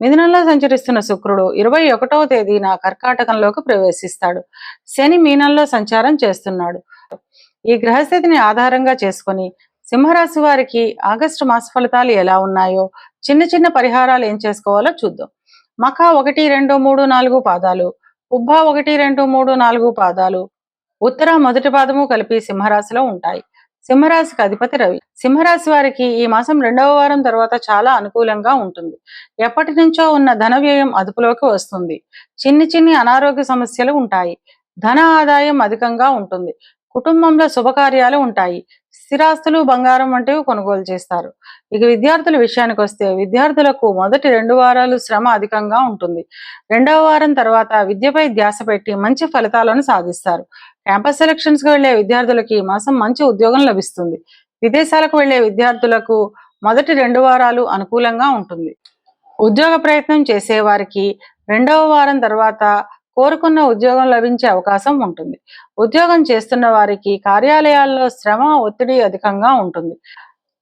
మిథునంలో సంచరిస్తున్న శుక్రుడు ఇరవై ఒకటవ తేదీన కర్కాటకంలోకి ప్రవేశిస్తాడు. శని మీనంలో సంచారం చేస్తున్నాడు. ఈ గ్రహస్థితిని ఆధారంగా చేసుకొని సింహరాశి వారికి ఆగస్టు మాస ఫలితాలు ఎలా ఉన్నాయో చిన్న చిన్న పరిహారాలు ఏం చేసుకోవాలో చూద్దాం. మఖ ఒకటి రెండు మూడు నాలుగు పాదాలు ఉబ్బ ఒకటి రెండు మూడు నాలుగు పాదాలు ఉత్తర మొదటి పాదము కలిపి సింహరాశిలో ఉంటాయి. సింహరాశికి అధిపతి రవి. సింహరాశి వారికి ఈ మాసం రెండవ వారం తర్వాత చాలా అనుకూలంగా ఉంటుంది. ఎప్పటి నుంచో ఉన్న ధన వ్యయం అదుపులోకి వస్తుంది. చిన్ని చిన్ని అనారోగ్య సమస్యలు ఉంటాయి. ధన ఆదాయం అధికంగా ఉంటుంది. కుటుంబంలో శుభకార్యాలు ఉంటాయి. స్థిరాస్తులు బంగారం వంటివి కొనుగోలు చేస్తారు. ఇక విద్యార్థుల విషయానికి వస్తే విద్యార్థులకు మొదటి రెండు వారాలు శ్రమ అధికంగా ఉంటుంది. రెండవ వారం తర్వాత విద్యపై ధ్యాస పెట్టి మంచి ఫలితాలను సాధిస్తారు. క్యాంపస్ సెలక్షన్స్కి వెళ్ళే విద్యార్థులకు ఈ మాసం మంచి ఉద్యోగం లభిస్తుంది. విదేశాలకు వెళ్ళే విద్యార్థులకు మొదటి రెండు వారాలు అనుకూలంగా ఉంటుంది. ఉద్యోగ ప్రయత్నం చేసే వారికి రెండవ వారం తర్వాత కోరుకున్న ఉద్యోగం లభించే అవకాశం ఉంటుంది. ఉద్యోగం చేస్తున్న వారికి కార్యాలయాల్లో శ్రమ ఒత్తిడి అధికంగా ఉంటుంది.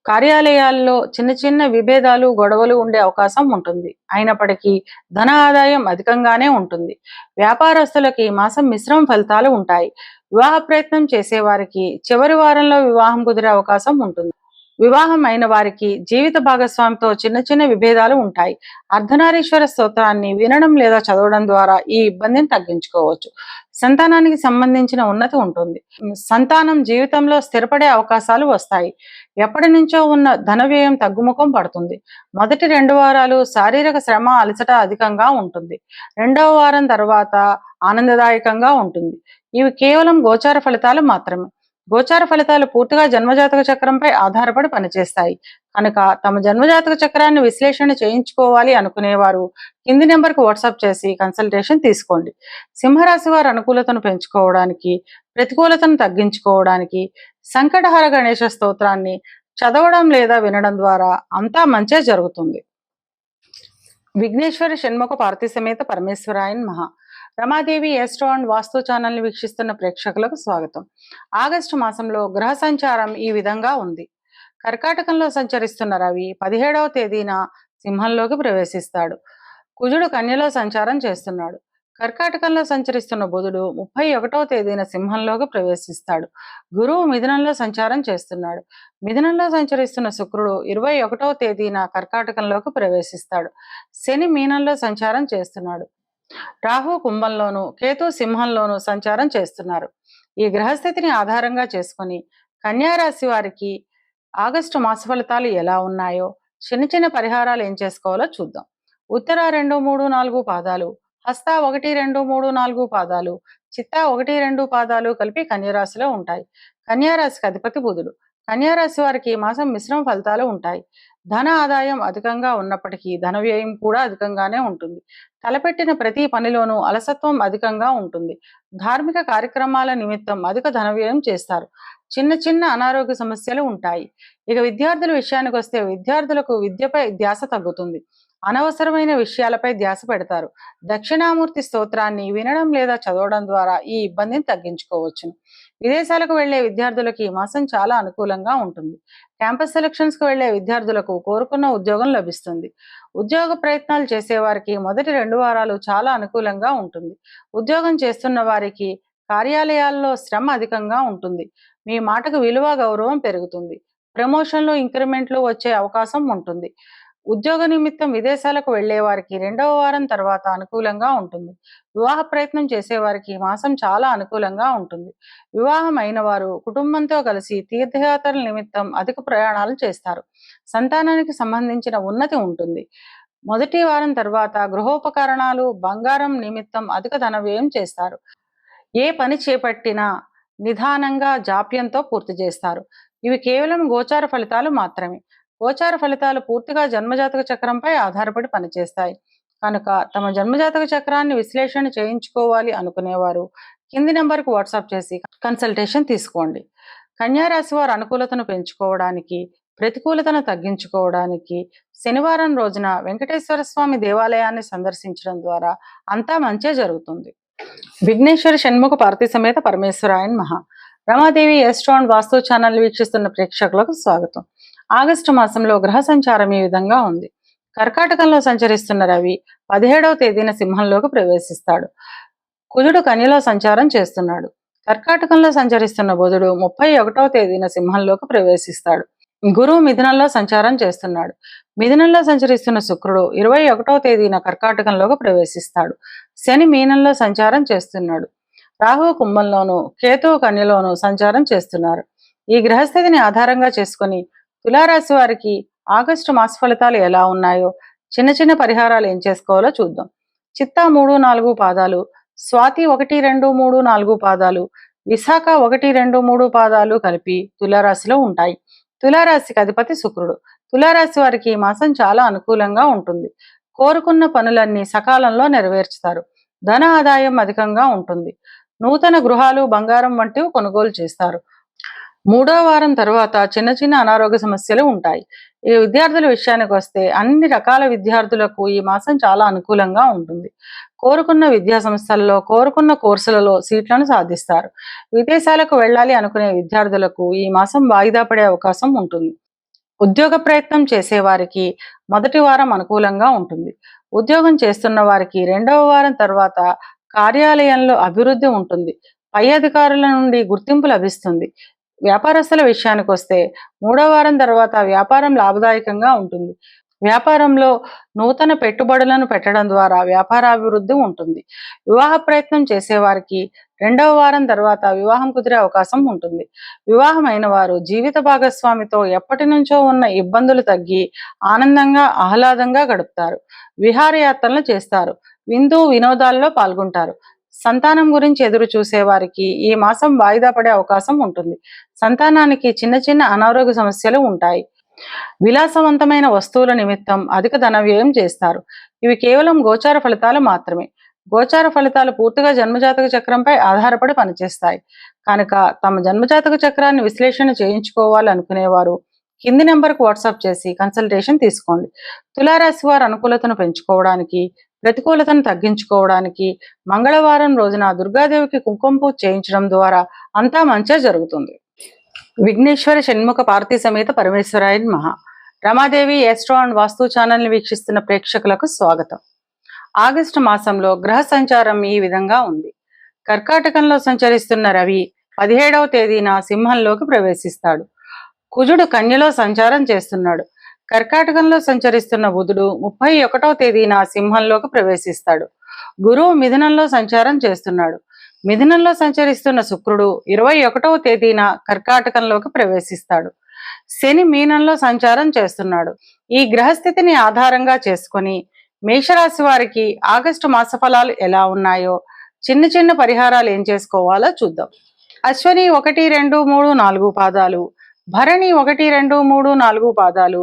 కార్యాలయాల్లో చిన్న చిన్న విభేదాలు గొడవలు ఉండే అవకాశం ఉంటుంది. అయినప్పటికీ ధన ఆదాయం అధికంగానే ఉంటుంది. వ్యాపారస్తులకి మాసం మిశ్రమ ఫలితాలు ఉంటాయి. వివాహ ప్రయత్నం చేసే వారికి చివరి వారంలో వివాహం కుదిరే అవకాశం ఉంటుంది. వివాహం అయిన వారికి జీవిత భాగస్వామితో చిన్న చిన్న విభేదాలు ఉంటాయి. అర్ధనారీశ్వర స్తోత్రాన్ని వినడం లేదా చదవడం ద్వారా ఈ ఇబ్బందిని తగ్గించుకోవచ్చు. సంతానానికి సంబంధించిన ఉన్నతి ఉంటుంది. సంతానం జీవితంలో స్థిరపడే అవకాశాలు వస్తాయి. ఎప్పటి నుంచో ఉన్న ధన వ్యయం తగ్గుముఖం పడుతుంది. మొదటి రెండు వారాలు శారీరక శ్రమ అలసట అధికంగా ఉంటుంది. రెండవ వారం తర్వాత ఆనందదాయకంగా ఉంటుంది. ఇవి కేవలం గోచార ఫలితాలు మాత్రమే. గోచార ఫలితాలు పూర్తిగా జన్మజాతక చక్రంపై ఆధారపడి పనిచేస్తాయి. కనుక తమ జన్మజాతక చక్రాన్ని విశ్లేషణ చేయించుకోవాలి అనుకునేవారు కింది నెంబర్కి వాట్సాప్ చేసి కన్సల్టేషన్ తీసుకోండి. సింహరాశి వారి అనుకూలతను పెంచుకోవడానికి ప్రతికూలతను తగ్గించుకోవడానికి సంకటహర గణేశ స్తోత్రాన్ని చదవడం లేదా వినడం ద్వారా అంతా మంచే జరుగుతుంది. విఘ్నేశ్వర షణ్ముఖ పార్థి సమేత పరమేశ్వరాయన్ మహా. రమాదేవి ఎస్ట్రో అండ్ వాస్తు ఛానల్ని వీక్షిస్తున్న ప్రేక్షకులకు స్వాగతం. ఆగస్టు మాసంలో గ్రహ సంచారం ఈ విధంగా ఉంది. కర్కాటకంలో సంచరిస్తున్న రవి పదిహేడవ తేదీన సింహంలోకి ప్రవేశిస్తాడు. కుజుడు కన్యలో సంచారం చేస్తున్నాడు. కర్కాటకంలో సంచరిస్తున్న బుధుడు ముప్పై ఒకటవ తేదీన సింహంలోకి ప్రవేశిస్తాడు. గురువు మిథునంలో సంచారం చేస్తున్నాడు. మిథునంలో సంచరిస్తున్న శుక్రుడు ఇరవై ఒకటవ తేదీన కర్కాటకంలోకి ప్రవేశిస్తాడు. శని మీనంలో సంచారం చేస్తున్నాడు. రాహు కుంభంలోను కేతు సింహంలోను సంచారం చేస్తున్నారు. ఈ గ్రహస్థితిని ఆధారంగా చేసుకుని కన్యారాశి వారికి ఆగస్టు మాస ఫలితాలు ఎలా ఉన్నాయో చిన్న చిన్న పరిహారాలు ఏం చేసుకోవాలో చూద్దాం. ఉత్తర రెండు మూడు నాలుగు పాదాలు హస్త ఒకటి రెండు మూడు నాలుగు పాదాలు చిత్త ఒకటి రెండు పాదాలు కలిపి కన్యరాశిలో ఉంటాయి. కన్యారాశికి అధిపతి బుధుడు. కన్యారాశి వారికి ఈ మాసం మిశ్రమ ఫలితాలు ఉంటాయి. ధన ఆదాయం అధికంగా ఉన్నప్పటికీ ధన వ్యయం కూడా అధికంగానే ఉంటుంది. తలపెట్టిన ప్రతి పనిలోనూ అలసత్వం అధికంగా ఉంటుంది. ధార్మిక కార్యక్రమాల నిమిత్తం అధిక ధన వ్యయం చేస్తారు. చిన్న చిన్న అనారోగ్య సమస్యలు ఉంటాయి. ఇక విద్యార్థుల విషయానికి వస్తే విద్యార్థులకు విద్యపై ధ్యాస తగ్గుతుంది. అనవసరమైన విషయాలపై ధ్యాస పెడతారు. దక్షిణామూర్తి స్తోత్రాన్ని వినడం లేదా చదవడం ద్వారా ఈ ఇబ్బందిని తగ్గించుకోవచ్చును. విదేశాలకు వెళ్ళే విద్యార్థులకు ఈ మాసం చాలా అనుకూలంగా ఉంటుంది. క్యాంపస్ సెలక్షన్స్కు వెళ్ళే విద్యార్థులకు కోరుకున్న ఉద్యోగం లభిస్తుంది. ఉద్యోగ ప్రయత్నాలు చేసేవారికి మొదటి రెండు వారాలు చాలా అనుకూలంగా ఉంటుంది. ఉద్యోగం చేస్తున్న వారికి కార్యాలయాల్లో శ్రమ అధికంగా ఉంటుంది. మీ మాటకు విలువ గౌరవం పెరుగుతుంది. ప్రమోషన్లు ఇంక్రిమెంట్లు వచ్చే అవకాశం ఉంటుంది. ఉద్యోగ నిమిత్తం విదేశాలకు వెళ్ళే వారికి రెండవ వారం తర్వాత అనుకూలంగా ఉంటుంది. వివాహ ప్రయత్నం చేసేవారికి ఈ మాసం చాలా అనుకూలంగా ఉంటుంది. వివాహం అయిన వారు కుటుంబంతో కలిసి తీర్థయాత్రల నిమిత్తం అధిక ప్రయాణాలు చేస్తారు. సంతానానికి సంబంధించిన ఉన్నతి ఉంటుంది. మొదటి వారం తర్వాత గృహోపకరణాలు బంగారం నిమిత్తం అధిక ధన వ్యయం చేస్తారు. ఏ పని చేపట్టినా నిదానంగా జాప్యంతో పూర్తి చేస్తారు. ఇవి కేవలం గోచార ఫలితాలు మాత్రమే. గోచార ఫలితాలు పూర్తిగా జన్మజాతక చక్రంపై ఆధారపడి పనిచేస్తాయి. కనుక తమ జన్మజాతక చక్రాన్ని విశ్లేషణ చేయించుకోవాలి అనుకునేవారు. కింది నెంబర్కు వాట్సాప్ చేసి కన్సల్టేషన్ తీసుకోండి. కన్యారాశి వారు అనుకూలతను పెంచుకోవడానికి ప్రతికూలతను తగ్గించుకోవడానికి శనివారం రోజున వెంకటేశ్వర స్వామి దేవాలయాన్ని సందర్శించడం ద్వారా అంతా మంచే జరుగుతుంది. విఘ్నేశ్వర షణ్ముఖ పార్థి సమేత పరమేశ్వరాయన్ మహా. రమాదేవి ఎస్ట్రాన్ వాస్తు ఛానల్ వీక్షిస్తున్న ప్రేక్షకులకు స్వాగతం. ఆగస్టు మాసంలో గ్రహ సంచారం ఈ విధంగా ఉంది. కర్కాటకంలో సంచరిస్తున్న రవి పదిహేడవ తేదీన సింహంలోకి ప్రవేశిస్తాడు. కుజుడు కన్యలో సంచారం చేస్తున్నాడు. కర్కాటకంలో సంచరిస్తున్న బుధుడు ముప్పై ఒకటవ తేదీన సింహంలోకి ప్రవేశిస్తాడు. గురువు మిథునంలో సంచారం చేస్తున్నాడు. మిథునంలో సంచరిస్తున్న శుక్రుడు ఇరవై ఒకటవ తేదీన కర్కాటకంలోకి ప్రవేశిస్తాడు. శని మీనంలో సంచారం చేస్తున్నాడు. రాహు కుంభంలోను కేతువు కన్యలోను సంచారం చేస్తున్నారు. ఈ గ్రహస్థితిని ఆధారంగా చేసుకుని తులారాశి వారికి ఆగస్టు మాస ఫలితాలు ఎలా ఉన్నాయో చిన్న చిన్న పరిహారాలు ఏం చేసుకోవాలో చూద్దాం. చిత్తా మూడు నాలుగు పాదాలు స్వాతి ఒకటి రెండు మూడు నాలుగు పాదాలు విశాఖ ఒకటి రెండు మూడు పాదాలు కలిపి తులారాశిలో ఉంటాయి. తులారాశికి అధిపతి శుక్రుడు. తులారాశి వారికి ఈ మాసం చాలా అనుకూలంగా ఉంటుంది. కోరుకున్న పనులన్నీ సకాలంలో నెరవేర్చుతారు. ధన ఆదాయం అధికంగా ఉంటుంది. నూతన గృహాలు బంగారం వంటివి కొనుగోలు చేస్తారు. మూడో వారం తర్వాత చిన్న చిన్న అనారోగ్య సమస్యలు ఉంటాయి. ఈ విద్యార్థుల విషయానికి వస్తే అన్ని రకాల విద్యార్థులకు ఈ మాసం చాలా అనుకూలంగా ఉంటుంది. కోరుకున్న విద్యా సంస్థల్లో కోరుకున్న కోర్సులలో సీట్లను సాధిస్తారు. విదేశాలకు వెళ్ళాలి అనుకునే విద్యార్థులకు ఈ మాసం వాయిదా పడే అవకాశం ఉంటుంది. ఉద్యోగ ప్రయత్నం చేసేవారికి మొదటి వారం అనుకూలంగా ఉంటుంది. ఉద్యోగం చేస్తున్న వారికి రెండవ వారం తర్వాత కార్యాలయంలో అభివృద్ధి ఉంటుంది. పై అధికారుల నుండి గుర్తింపు లభిస్తుంది. వ్యాపారస్తుల విషయానికి వస్తే మూడో వారం తర్వాత వ్యాపారం లాభదాయకంగా ఉంటుంది. వ్యాపారంలో నూతన పెట్టుబడులను పెట్టడం ద్వారా వ్యాపారాభివృద్ధి ఉంటుంది. వివాహ ప్రయత్నం చేసేవారికి రెండవ వారం తర్వాత వివాహం కుదిరే అవకాశం ఉంటుంది. వివాహమైన వారు జీవిత భాగస్వామితో ఎప్పటి నుంచో ఉన్న ఇబ్బందులు తగ్గి ఆనందంగా ఆహ్లాదంగా గడుపుతారు. విహారయాత్రలు చేస్తారు. విందు వినోదాల్లో పాల్గొంటారు. సంతానం గురించి ఎదురు చూసే వారికి ఈ మాసం వాయిదా పడే అవకాశం ఉంటుంది. సంతానానికి చిన్న చిన్న అనారోగ్య సమస్యలు ఉంటాయి. విలాసవంతమైన వస్తువుల నిమిత్తం అధిక ధన వ్యయం చేస్తారు. ఇవి కేవలం గోచార ఫలితాలు మాత్రమే. గోచార ఫలితాలు పూర్తిగా జన్మజాతక చక్రంపై ఆధారపడి పనిచేస్తాయి. కనుక తమ జన్మజాతక చక్రాన్ని విశ్లేషణ చేయించుకోవాలనుకునేవారు కింది నెంబర్కు వాట్సాప్ చేసి కన్సల్టేషన్ తీసుకోండి. తులారాశి వారి అనుకూలతను పెంచుకోవడానికి ప్రతికూలతను తగ్గించుకోవడానికి మంగళవారం రోజున దుర్గాదేవికి కుంకుమ పూజ చేయించడం ద్వారా అంతా మంచిగా జరుగుతుంది. విఘ్నేశ్వర షణ్ముఖ పార్వతీ సమేత పరమేశ్వరాయన్ మహా రమాదేవి ఎస్ట్రో అండ్ వాస్తు ఛానల్ని వీక్షిస్తున్న ప్రేక్షకులకు స్వాగతం. ఆగస్టు మాసంలో గ్రహ సంచారం ఈ విధంగా ఉంది. కర్కాటకంలో సంచరిస్తున్న రవి పదిహేడవ తేదీన సింహంలోకి ప్రవేశిస్తాడు. కుజుడు కన్యలో సంచారం చేస్తున్నాడు. కర్కాటకంలో సంచరిస్తున్న బుధుడు ముప్పై ఒకటవ తేదీన సింహంలోకి ప్రవేశిస్తాడు. గురువు మిథునంలో సంచారం చేస్తున్నాడు. మిథునంలో సంచరిస్తున్న శుక్రుడు ఇరవై ఒకటవ తేదీన కర్కాటకంలోకి ప్రవేశిస్తాడు. శని మీనంలో సంచారం చేస్తున్నాడు. ఈ గ్రహస్థితిని ఆధారంగా చేసుకొని మేషరాశి వారికి ఆగస్టు మాస ఫలాలు ఎలా ఉన్నాయో చిన్న చిన్న పరిహారాలు ఏం చేసుకోవాలో చూద్దాం. అశ్వని ఒకటి రెండు మూడు నాలుగు పాదాలు భరణి ఒకటి రెండు మూడు నాలుగు పాదాలు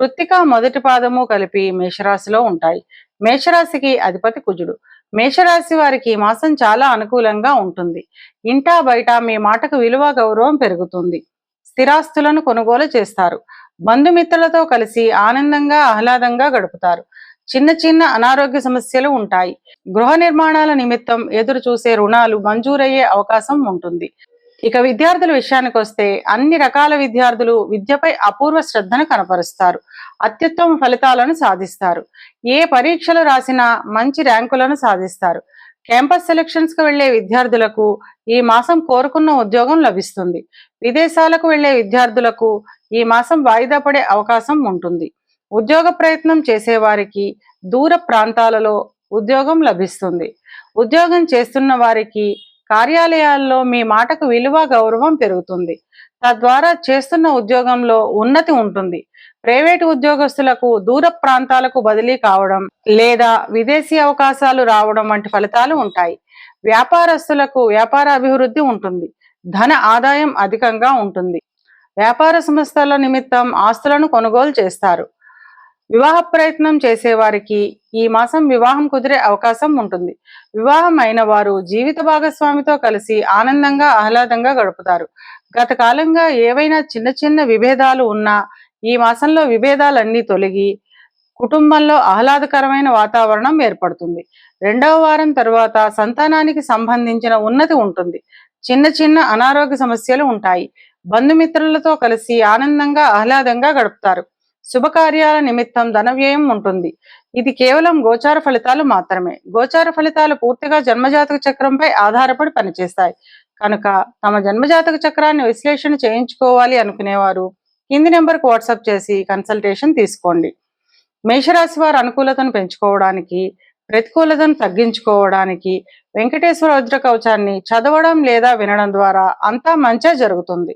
కృత్తిక మొదటి పాదము కలిపి మేషరాశిలో ఉంటాయి. మేషరాశికి అధిపతి కుజుడు. మేషరాశి వారికి ఈ మాసం చాలా అనుకూలంగా ఉంటుంది. ఇంటా బయట మీ మాటకు విలువ గౌరవం పెరుగుతుంది. స్థిరాస్తులను కొనుగోలు చేస్తారు. బంధుమిత్రులతో కలిసి ఆనందంగా ఆహ్లాదంగా గడుపుతారు. చిన్న చిన్న అనారోగ్య సమస్యలు ఉంటాయి. గృహ నిర్మాణాల నిమిత్తం ఎదురు చూసే రుణాలు మంజూరయ్యే అవకాశం ఉంటుంది. ఇక విద్యార్థుల విషయానికి వస్తే అన్ని రకాల విద్యార్థులు విద్యపై అపూర్వ శ్రద్ధను కనపరుస్తారు. అత్యుత్తమ ఫలితాలను సాధిస్తారు. ఏ పరీక్షలు రాసినా మంచి ర్యాంకులను సాధిస్తారు. క్యాంపస్ సెలక్షన్స్కు వెళ్ళే విద్యార్థులకు ఈ మాసం కోరుకున్న ఉద్యోగం లభిస్తుంది. విదేశాలకు వెళ్ళే విద్యార్థులకు ఈ మాసం వాయిదా పడే అవకాశం ఉంటుంది. ఉద్యోగ ప్రయత్నం చేసేవారికి దూర ప్రాంతాలలో ఉద్యోగం లభిస్తుంది. ఉద్యోగం చేస్తున్న వారికి కార్యాలయాల్లో మీ మాటకు విలువ గౌరవం పెరుగుతుంది. తద్వారా చేస్తున్న ఉద్యోగంలో ఉన్నతి ఉంటుంది. ప్రైవేటు ఉద్యోగస్తులకు దూర ప్రాంతాలకు బదిలీ కావడం లేదా విదేశీ అవకాశాలు రావడం వంటి ఫలితాలు ఉంటాయి. వ్యాపారస్తులకు వ్యాపార అభివృద్ధి ఉంటుంది. ధన ఆదాయం అధికంగా ఉంటుంది. వ్యాపార సంస్థల నిమిత్తం ఆస్తులను కొనుగోలు చేస్తారు. వివాహ ప్రయత్నం చేసేవారికి ఈ మాసం వివాహం కుదిరే అవకాశం ఉంటుంది. వివాహం అయిన వారు జీవిత భాగస్వామితో కలిసి ఆనందంగా ఆహ్లాదంగా గడుపుతారు. గత కాలంగా ఏవైనా చిన్న చిన్న విభేదాలు ఉన్నా ఈ మాసంలో విభేదాలన్నీ తొలగి కుటుంబంలో ఆహ్లాదకరమైన వాతావరణం ఏర్పడుతుంది. రెండవ వారం తర్వాత సంతానానికి సంబంధించిన ఉన్నతి ఉంటుంది. చిన్న చిన్న అనారోగ్య సమస్యలు ఉంటాయి. బంధుమిత్రులతో కలిసి ఆనందంగా ఆహ్లాదంగా గడుపుతారు. శుభకార్యాల నిమిత్తం ధన వ్యయం ఉంటుంది. ఇది కేవలం గోచార ఫలితాలు మాత్రమే. గోచార ఫలితాలు పూర్తిగా జన్మజాతక చక్రంపై ఆధారపడి పనిచేస్తాయి. కనుక తమ జన్మజాతక చక్రాన్ని విశ్లేషణ చేయించుకోవాలి అనుకునేవారు కింది నెంబర్కు వాట్సాప్ చేసి కన్సల్టేషన్ తీసుకోండి. మేషరాశి వారి అనుకూలతను పెంచుకోవడానికి ప్రతికూలతను తగ్గించుకోవడానికి వెంకటేశ్వర వజ్ర కవచాన్ని చదవడం లేదా వినడం ద్వారా అంతా మంచే జరుగుతుంది.